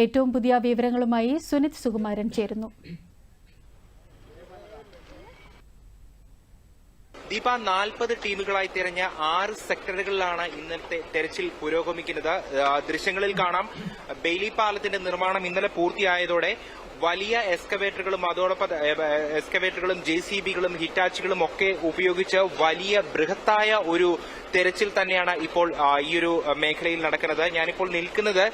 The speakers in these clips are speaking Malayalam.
ഏറ്റവും പുതിയ വിവരങ്ങളുമായി സുനിത് സുകുമാരൻ ചേരുന്നു. ദീപ നാൽപ്പത് ടീമുകളായി തിരഞ്ഞ ആറ് സെക്ടറുകളിലാണ് ഇന്നത്തെ തെരച്ചിൽ പുരോഗമിക്കുന്നത്. ദൃശ്യങ്ങളിൽ കാണാം. ബെയിലി പാലത്തിന്റെ നിർമ്മാണം ഇന്നലെ പൂർത്തിയായതോടെ വലിയ എക്സ്കവേറ്ററുകളും അതോടൊപ്പം എക്സ്കവേറ്ററുകളും ജെ സി ബികളും ഹിറ്റാച്ചുകളും ഒക്കെ ഉപയോഗിച്ച് വലിയ ബൃഹത്തായ ഒരു തെരച്ചിൽ തന്നെയാണ് ഇപ്പോൾ ഈ ഒരു മേഖലയിൽ നടക്കുന്നത്. ഞാനിപ്പോൾ നിൽക്കുന്നത്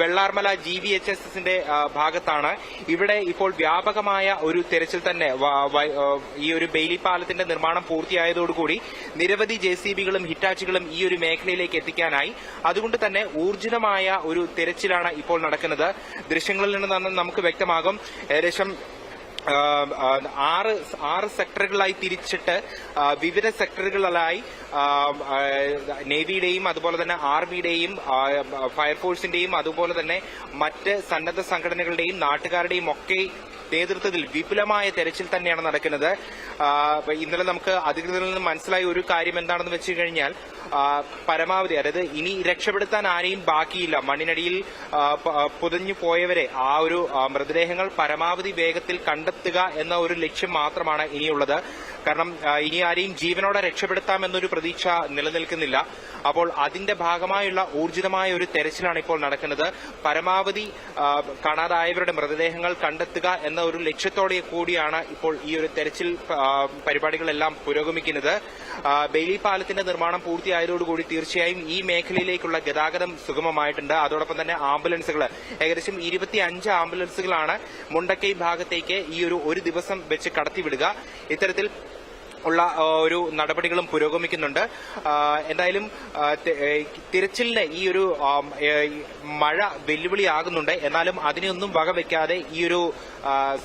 Vellarmala G V H S എസിന്റെ ഭാഗത്താണ്. ഇവിടെ ഇപ്പോൾ വ്യാപകമായ ഒരു തെരച്ചിൽ തന്നെ ഈ ഒരു ബെയിലി പാലത്തിന്റെ നിർമ്മാണം പൂർത്തിയായതോടുകൂടി നിരവധി ജെ സി ബികളും ഹിറ്റാച്ചുകളും ഈ ഒരു മേഖലയിലേക്ക് എത്തിക്കാനായി. അതുകൊണ്ട് തന്നെ ഊർജിതമായ ഒരു തെരച്ചിലാണ് ഇപ്പോൾ നടക്കുന്നത്. ദൃശ്യങ്ങളിൽ നിന്ന് നമുക്ക് നമുക്ക് വ്യക്തമാകും ഏകദേശം ആറ് ആറ് സെക്ടറുകളായി തിരിച്ചിട്ട് വിവിധ സെക്ടറുകളിലായി നേവിയുടെയും അതുപോലെ തന്നെ ആർമിയുടെയും ഫയർഫോഴ്സിന്റെയും അതുപോലെ തന്നെ മറ്റ് സന്നദ്ധ സംഘടനകളുടെയും നാട്ടുകാരുടെയും ഒക്കെ നേതൃത്വത്തിൽ വിപുലമായ തെരച്ചിൽ തന്നെയാണ് നടക്കുന്നത്. ഇന്നലെ നമുക്ക് അധികൃതരിൽ നിന്ന് മനസ്സിലായ ഒരു കാര്യം എന്താണെന്ന് വെച്ച് കഴിഞ്ഞാൽ പരമാവധി അതായത് ഇനി രക്ഷപ്പെടുത്താൻ ആരെയും ബാക്കിയില്ല. മണ്ണിനടിയിൽ പുതഞ്ഞു പോയവരെ ആ ഒരു മൃതദേഹങ്ങൾ പരമാവധി വേഗത്തിൽ കണ്ടെത്തുക എന്ന ഒരു ലക്ഷ്യം മാത്രമാണ് ഇനിയുള്ളത്. കാരണം ഇനി ആരെയും ജീവനോടെ രക്ഷപ്പെടുത്താമെന്നൊരു പ്രതീക്ഷ നിലനിൽക്കുന്നില്ല. അപ്പോൾ അതിന്റെ ഭാഗമായുള്ള ഊർജിതമായ ഒരു തെരച്ചിലാണ് ഇപ്പോൾ നടക്കുന്നത്. പരമാവധി കാണാതായവരുടെ മൃതദേഹങ്ങൾ കണ്ടെത്തുക എന്ന ഒരു ലക്ഷ്യത്തോടെ കൂടിയാണ് ഇപ്പോൾ ഈ ഒരു തെരച്ചിൽ പരിപാടികളെല്ലാം പുരോഗമിക്കുന്നത്. ബെയിലി പാലത്തിന്റെ നിർമ്മാണം പൂർത്തിയായതോടുകൂടി തീർച്ചയായും ഈ മേഖലയിലേക്കുള്ള ഗതാഗതം സുഗമമായിട്ടുണ്ട്. അതോടൊപ്പം തന്നെ ആംബുലൻസുകൾ ഏകദേശം ഇരുപത്തി അഞ്ച് ആംബുലൻസുകളാണ് മുണ്ടക്കൈ ഭാഗത്തേക്ക് ഈ ഒരു ഒരു ദിവസം വെച്ച് കടത്തിവിടുക. ഇത്തരത്തിൽ ഉള്ള ഒരു നടപടികളും പുരോഗമിക്കുന്നുണ്ട്. എന്തായാലും തിരച്ചിലിന് ഈ ഒരു മഴ വെല്ലുവിളിയാകുന്നുണ്ട് എന്നാലും അതിനെയൊന്നും വകവെക്കാതെ ഈ ഒരു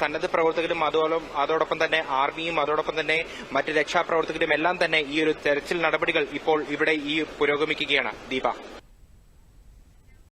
സന്നദ്ധ പ്രവർത്തകരും അതോളം അതോടൊപ്പം തന്നെ ആർമിയും അതോടൊപ്പം തന്നെ മറ്റ് രക്ഷാപ്രവർത്തകരും എല്ലാം തന്നെ ഈ ഒരു തെരച്ചിൽ നടപടികൾ ഇപ്പോൾ ഇവിടെ ഈ പുരോഗമിക്കുകയാണ്. ദീപ.